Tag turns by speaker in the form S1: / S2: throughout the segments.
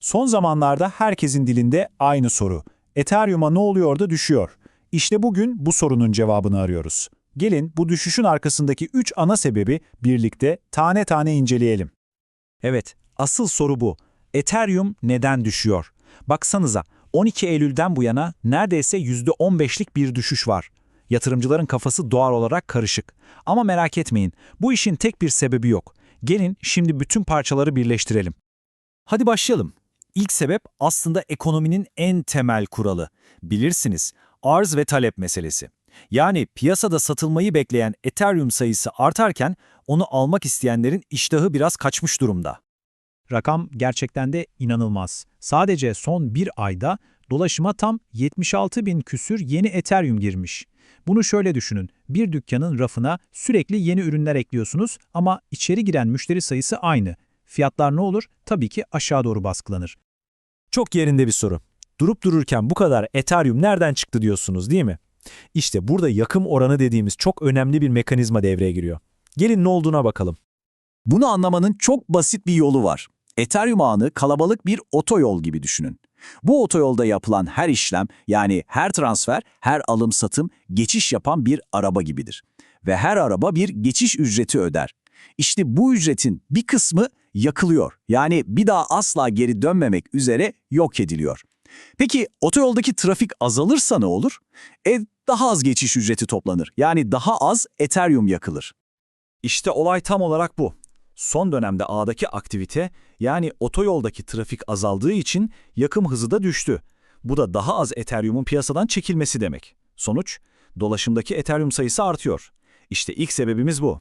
S1: Son zamanlarda herkesin dilinde aynı soru. Ethereum'a ne oluyor da düşüyor? İşte bugün bu sorunun cevabını arıyoruz. Gelin bu düşüşün arkasındaki 3 ana sebebi birlikte tane tane inceleyelim. Evet, asıl soru bu. Ethereum neden düşüyor? Baksanıza, 12 Eylül'den bu yana neredeyse %15'lik bir düşüş var. Yatırımcıların kafası doğal olarak karışık. Ama merak etmeyin, bu işin tek bir sebebi yok. Gelin şimdi bütün parçaları birleştirelim.
S2: Hadi başlayalım. İlk sebep aslında ekonominin en temel kuralı. Bilirsiniz, arz ve talep meselesi. Yani piyasada satılmayı bekleyen Ethereum sayısı artarken onu almak isteyenlerin iştahı biraz kaçmış durumda.
S1: Rakam gerçekten de inanılmaz. Sadece son bir ayda dolaşıma tam 76 bin küsür yeni Ethereum girmiş. Bunu şöyle düşünün, bir dükkanın rafına sürekli yeni ürünler ekliyorsunuz ama içeri giren müşteri sayısı aynı. Fiyatlar ne olur? Tabii ki aşağı doğru baskılanır.
S2: Çok yerinde bir soru. Durup dururken bu kadar Ethereum nereden çıktı diyorsunuz değil mi? İşte burada yakım oranı dediğimiz çok önemli bir mekanizma devreye giriyor. Gelin ne olduğuna bakalım.
S3: Bunu anlamanın çok basit bir yolu var. Ethereum ağını kalabalık bir otoyol gibi düşünün. Bu otoyolda yapılan her işlem yani her transfer, her alım satım geçiş yapan bir araba gibidir. Ve her araba bir geçiş ücreti öder. İşte bu ücretin bir kısmı yakılıyor. Yani bir daha asla geri dönmemek üzere yok ediliyor. Peki otoyoldaki trafik azalırsa ne olur? E daha az geçiş ücreti toplanır. Yani daha az Ethereum yakılır.
S2: İşte olay tam olarak bu. Son dönemde ağdaki aktivite yani otoyoldaki trafik azaldığı için yakım hızı da düştü. Bu da daha az Ethereum'un piyasadan çekilmesi demek. Sonuç, dolaşımdaki Ethereum sayısı artıyor. İşte ilk sebebimiz bu.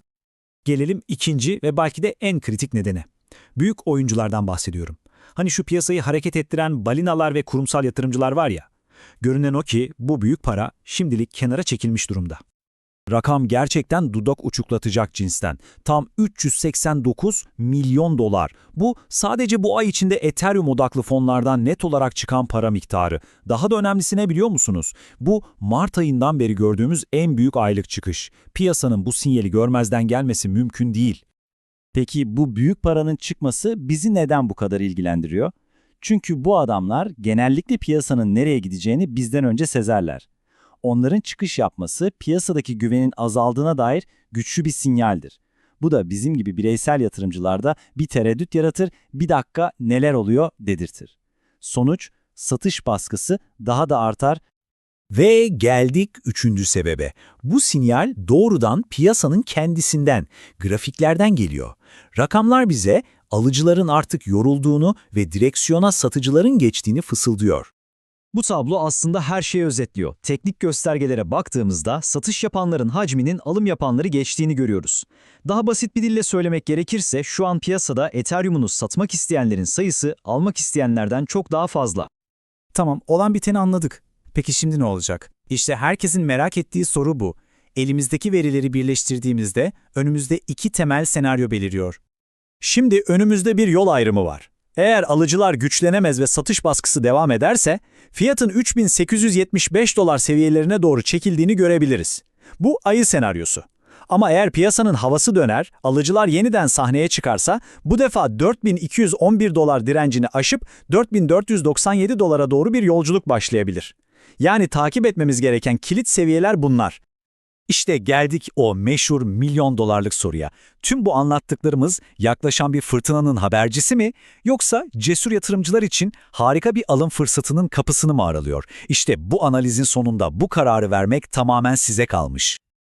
S2: Gelelim ikinci ve belki de en kritik nedene. Büyük oyunculardan bahsediyorum. Hani şu piyasayı hareket ettiren balinalar ve kurumsal yatırımcılar var ya. Görünen o ki bu büyük para şimdilik kenara çekilmiş durumda. Rakam gerçekten dudak uçuklatacak cinsten. Tam 389 milyon dolar. Bu sadece bu ay içinde Ethereum odaklı fonlardan net olarak çıkan para miktarı. Daha da önemlisi ne biliyor musunuz? Bu Mart ayından beri gördüğümüz en büyük aylık çıkış. Piyasanın bu sinyali görmezden gelmesi mümkün değil.
S4: Peki bu büyük paranın çıkması bizi neden bu kadar ilgilendiriyor? Çünkü bu adamlar genellikle piyasanın nereye gideceğini bizden önce sezerler. Onların çıkış yapması piyasadaki güvenin azaldığına dair güçlü bir sinyaldir. Bu da bizim gibi bireysel yatırımcılarda bir tereddüt yaratır, bir dakika neler oluyor dedirtir. Sonuç, satış baskısı daha da artar
S2: Ve geldik üçüncü sebebe. Bu sinyal doğrudan piyasanın kendisinden, grafiklerden geliyor. Rakamlar bize alıcıların artık yorulduğunu ve direksiyona satıcıların geçtiğini fısıldıyor.
S5: Bu tablo aslında her şeyi özetliyor. Teknik göstergelere baktığımızda satış yapanların hacminin alım yapanları geçtiğini görüyoruz. Daha basit bir dille söylemek gerekirse şu an piyasada Ethereum'unu satmak isteyenlerin sayısı almak isteyenlerden çok daha fazla.
S1: Tamam, olan biteni anladık. Peki şimdi ne olacak? İşte herkesin merak ettiği soru bu. Elimizdeki verileri birleştirdiğimizde önümüzde iki temel senaryo beliriyor.
S2: Şimdi önümüzde bir yol ayrımı var. Eğer alıcılar güçlenemez ve satış baskısı devam ederse, fiyatın 3875 dolar seviyelerine doğru çekildiğini görebiliriz. Bu ayı senaryosu. Ama eğer piyasanın havası döner, alıcılar yeniden sahneye çıkarsa, bu defa 4211 dolar direncini aşıp 4497 dolara doğru bir yolculuk başlayabilir. Yani takip etmemiz gereken kilit seviyeler bunlar. İşte geldik o meşhur milyon dolarlık soruya. Tüm bu anlattıklarımız yaklaşan bir fırtınanın habercisi mi yoksa cesur yatırımcılar için harika bir alım fırsatının kapısını mı aralıyor? İşte bu analizin sonunda bu kararı vermek tamamen size kalmış.